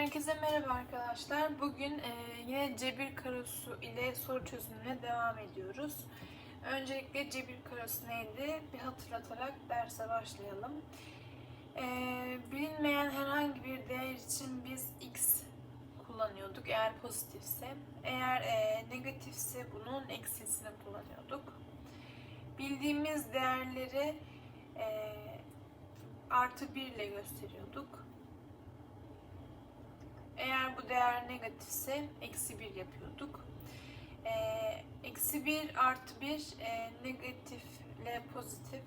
Herkese merhaba arkadaşlar. Bugün e, yine cebir karosu ile soru çözümüne devam ediyoruz. Öncelikle cebir karosu neydi? Bir hatırlatarak derse başlayalım. E, bilinmeyen herhangi bir değer için biz x kullanıyorduk eğer pozitifse. Eğer e, negatifse bunun eksisini kullanıyorduk. Bildiğimiz değerleri e, artı 1 ile gösteriyorduk. Bu değer negatifse eksi 1 yapıyorduk. Ee, eksi 1 artı 1 e, negatifle pozitif.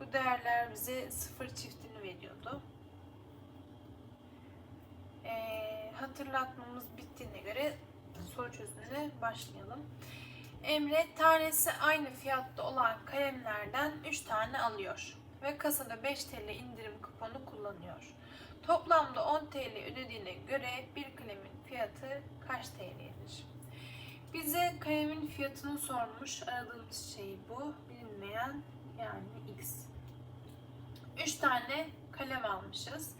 Bu değerler bize sıfır çiftini veriyordu. Ee, hatırlatmamız bittiğine göre soru çözümüne başlayalım. Emre tanesi aynı fiyatta olan kalemlerden 3 tane alıyor ve kasada 5 TL indirim kuponu kullanıyor. Toplamda 10 TL ödediğine göre bir kalemin fiyatı kaç TL'dir? Bize kalemin fiyatını sormuş. Aradığımız şey bu. Bilinmeyen yani X. 3 tane kalem almışız.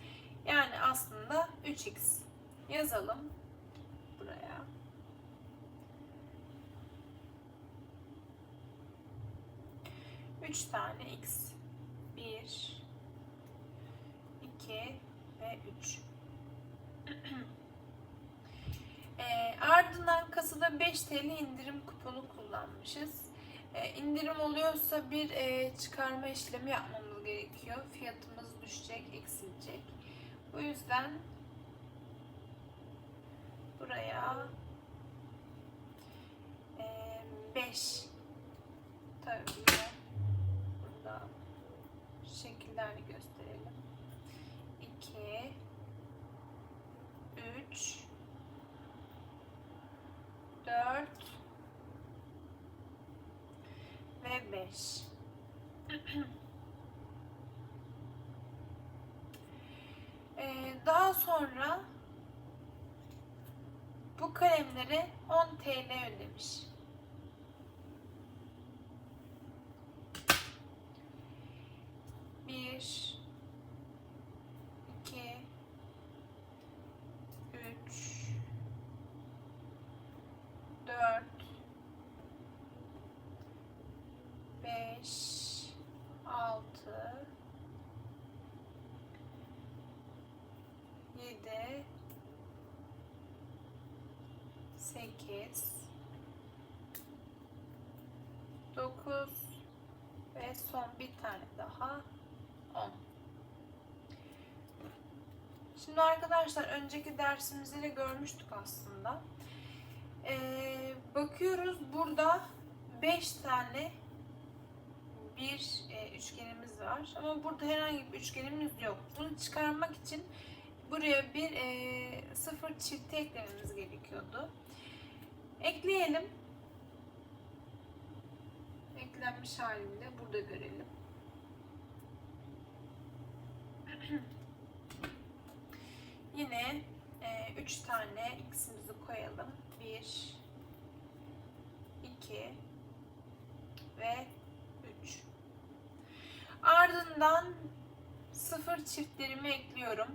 Yani aslında 3X. Yazalım buraya. Üç tane X. Bir, iki, ve 3. e, ardından kasada 5 TL indirim kuponu kullanmışız. E, indirim oluyorsa bir e, çıkarma işlemi yapmamız gerekiyor. Fiyatımız düşecek, eksilecek. Bu yüzden buraya 5 tabii ki burada şekillerle gösterelim. 2 3 4 ve 5 ee, daha sonra bu kalemlere 10 TL ödemiş. Bir, iki, üç, dört, beş, altı, yedi, sekiz, dokuz. Ve son bir tane daha on. Şimdi arkadaşlar önceki dersimizde de görmüştük aslında. Ee, bakıyoruz burada 5 tane bir e, üçgenimiz var. Ama burada herhangi bir üçgenimiz yok. Bunu çıkarmak için buraya bir e, sıfır çifti eklememiz gerekiyordu. Ekleyelim. Eklenmiş halinde burada görelim. Yine 3 e, tane x'imizi koyalım. 1 2 ve 3. Ardından sıfır çiftlerimi ekliyorum.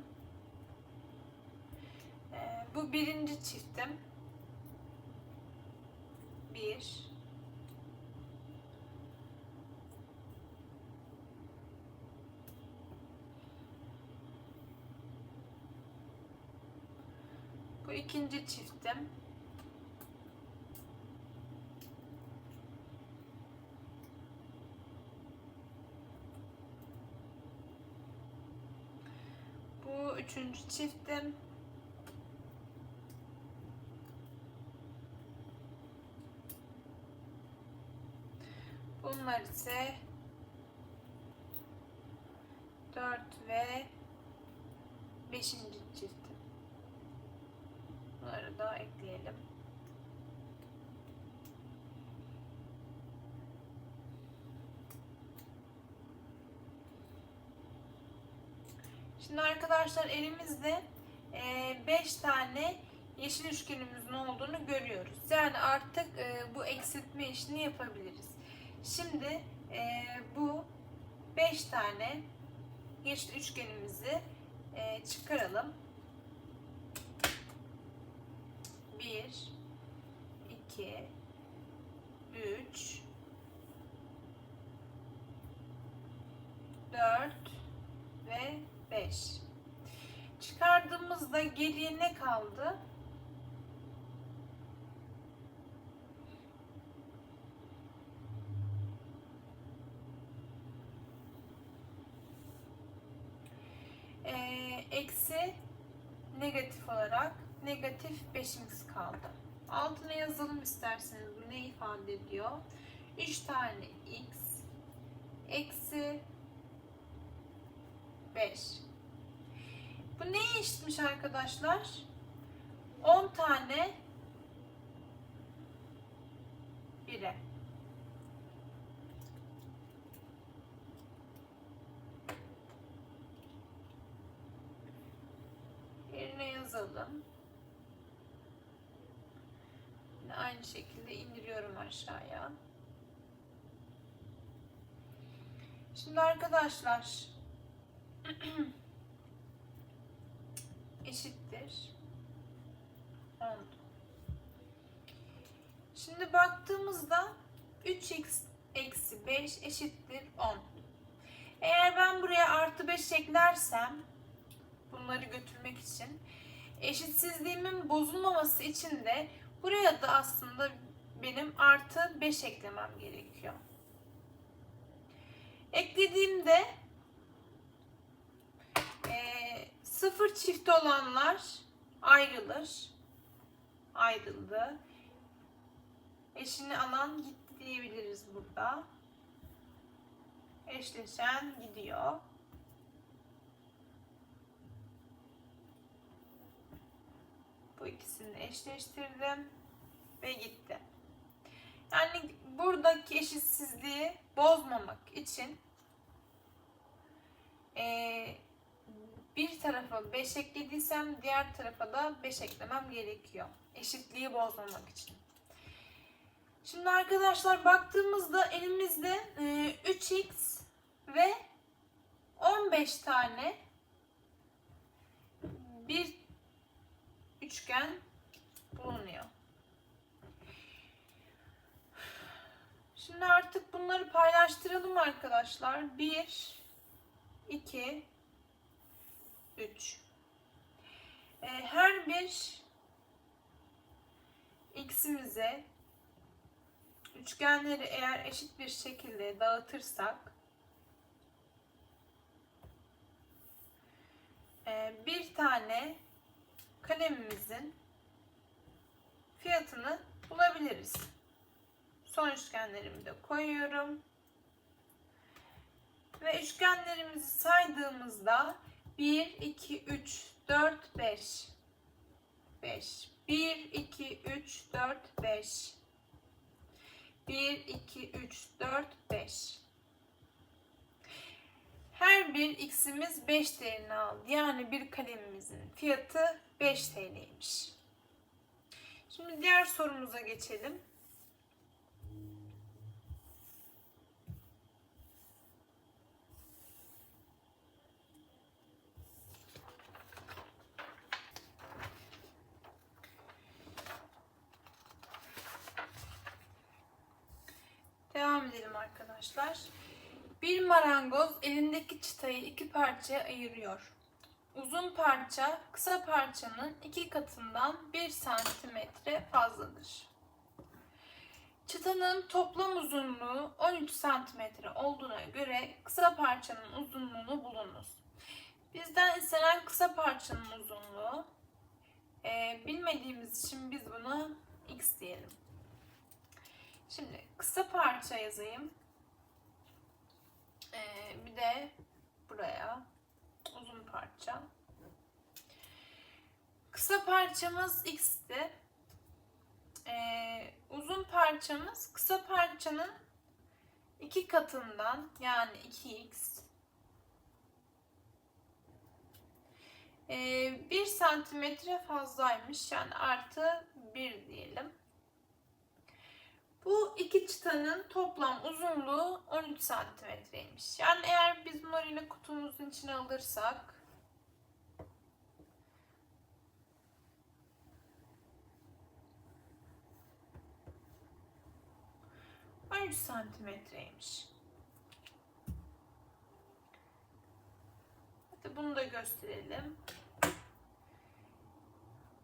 E, bu birinci çiftim. 1 Bu ikinci çiftim. Bu üçüncü çiftim. Bunlar ise dört ve beşinci çiftim. Bunları da ekleyelim. Şimdi arkadaşlar elimizde 5 tane yeşil üçgenimizin olduğunu görüyoruz. Yani artık e, bu eksiltme işini yapabiliriz. Şimdi e, bu 5 tane yeşil üçgenimizi e, çıkaralım. 1 2 3 4 ve 5 çıkardığımızda geriye ne kaldı? Ee, eksi negatif olarak negatif 5'imiz kaldı. Altına yazalım isterseniz bu ne ifade ediyor? 3 tane x eksi 5. Bu neye eşitmiş arkadaşlar? 10 tane 1'e. Yerine yazalım. Yine aynı şekilde indiriyorum aşağıya. Şimdi arkadaşlar eşittir 10. Şimdi baktığımızda 3x eksi 5 eşittir 10. Eğer ben buraya artı 5 eklersem bunları götürmek için eşitsizliğimin bozulmaması için de buraya da aslında benim artı 5 eklemem gerekiyor. Eklediğimde e, sıfır çift olanlar ayrılır. Ayrıldı. Eşini alan gitti diyebiliriz burada. Eşleşen gidiyor. Bu ikisini eşleştirdim ve gitti. Yani buradaki eşitsizliği bozmamak için eee, bir tarafa 5 eklediysem diğer tarafa da 5 eklemem gerekiyor. Eşitliği bozmamak için. Şimdi arkadaşlar baktığımızda elimizde eee, 3x ve 15 tane bir üçgen bulunuyor. Şimdi artık bunları paylaştıralım arkadaşlar. 1 2 3 Ee, Her bir x'imize üçgenleri eğer eşit bir şekilde dağıtırsak e, bir tane kalemimizin fiyatını bulabiliriz. Son üçgenlerimi de koyuyorum. Ve üçgenlerimizi saydığımızda 1, 2, 3, 4, 5. 5. 1, 2, 3, 4, 5. 1, 2, 3, 4, 5. Her bir x'imiz 5 TL'ni aldı. Yani bir kalemimizin fiyatı 5 TL'ymiş. Şimdi diğer sorumuza geçelim. Devam edelim arkadaşlar. Bir marangoz elindeki çıtayı iki parçaya ayırıyor. Uzun parça kısa parçanın iki katından 1 santimetre fazladır. Çıtanın toplam uzunluğu 13 santimetre olduğuna göre kısa parçanın uzunluğunu bulunuz. Bizden istenen kısa parçanın uzunluğu e, bilmediğimiz için biz buna x diyelim. Şimdi kısa parça yazayım. Ee, bir de buraya uzun parça. Kısa parçamız x'ti. Ee, uzun parçamız kısa parçanın iki katından yani 2x. Ee, 1 santimetre fazlaymış yani artı 1 diyelim. Bu iki çıtanın toplam uzunluğu 13 santimetreymiş. Yani eğer biz yine kutumuzun içine alırsak 13 santimetreymiş. Hadi bunu da gösterelim.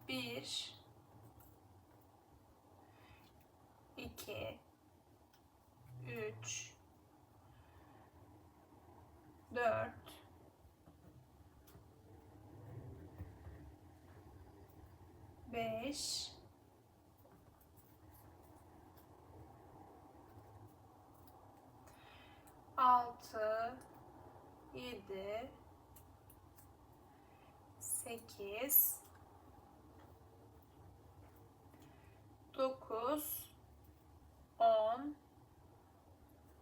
1 2 3 4 5 6 7 8 9 10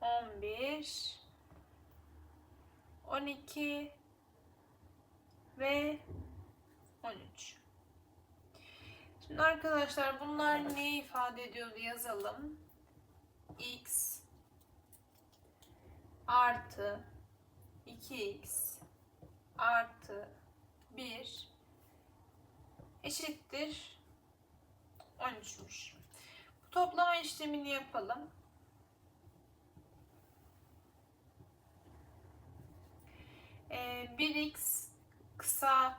11 12 ve 13. Şimdi arkadaşlar bunlar ne ifade ediyordu yazalım. X artı 2x artı 1 eşittir 13'müş. Bu toplama işlemini yapalım. Ee, 1x kısa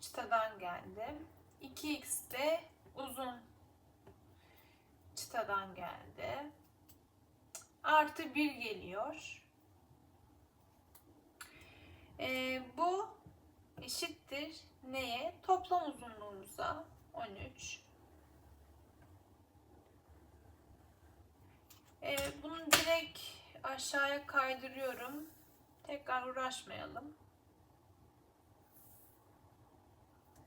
çıtadan geldi. 2x de uzun çıtadan geldi. Artı 1 geliyor. Ee, bu eşittir neye? Toplam uzunluğumuza 13. Ee, bunu direkt aşağıya kaydırıyorum. Tekrar uğraşmayalım.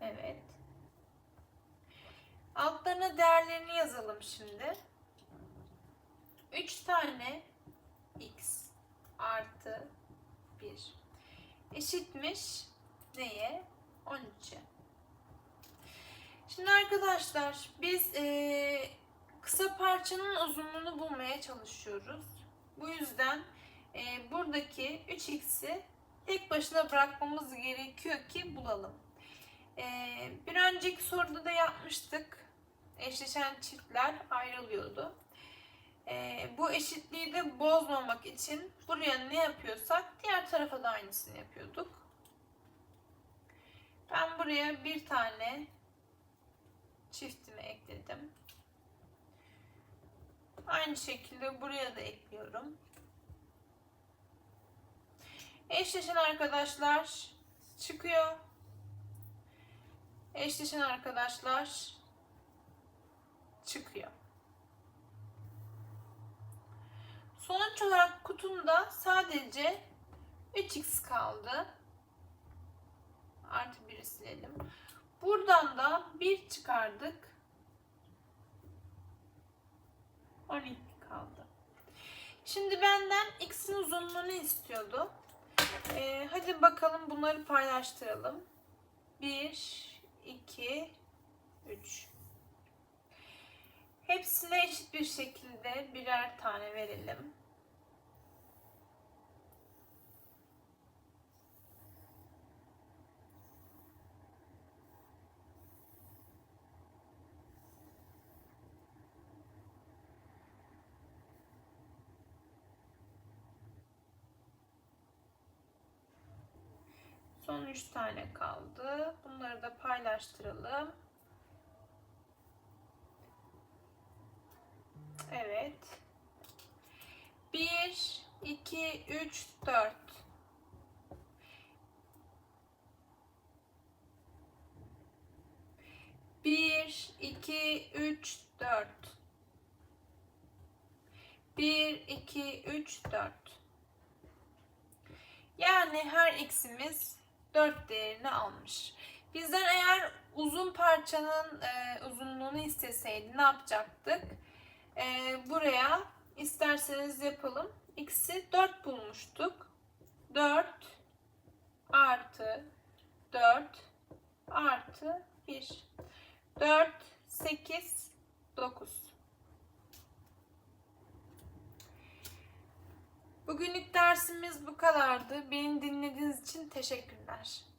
Evet. Altlarına değerlerini yazalım şimdi. 3 tane x artı 1 eşitmiş neye? 13'e. Şimdi arkadaşlar biz e, kısa parçanın uzunluğunu bulmaya çalışıyoruz. Bu yüzden e, buradaki 3x'i tek başına bırakmamız gerekiyor ki bulalım. E, bir önceki soruda da yapmıştık. Eşleşen çiftler ayrılıyordu. E, bu eşitliği de bozmamak için buraya ne yapıyorsak diğer tarafa da aynısını yapıyorduk. Ben buraya bir tane çiftimi ekledim. Aynı şekilde buraya da ekliyorum. Eşleşen arkadaşlar çıkıyor. Eşleşen arkadaşlar çıkıyor. Sonuç olarak kutumda sadece 3x kaldı. Artı 1'i silelim. Buradan da 1 çıkardık. 12 kaldı. Şimdi benden x'in uzunluğunu istiyordu. Ee, hadi bakalım bunları paylaştıralım. 1, 2, 3. Hepsine eşit bir şekilde birer tane verelim. Son 3 tane kaldı. Bunları da paylaştıralım. Evet. 1, 2, 3, 4. Bir, iki, üç, dört. Bir, iki, üç, dört. Yani her x'imiz 4 değerini almış. Bizden eğer uzun parçanın e, uzunluğunu isteseydi ne yapacaktık? E, buraya isterseniz yapalım. X'i 4 bulmuştuk. 4 artı 4 artı 1. 4, 8, 9. Bugünlük dersimiz bu kadardı. Beni dinlediğiniz için teşekkürler.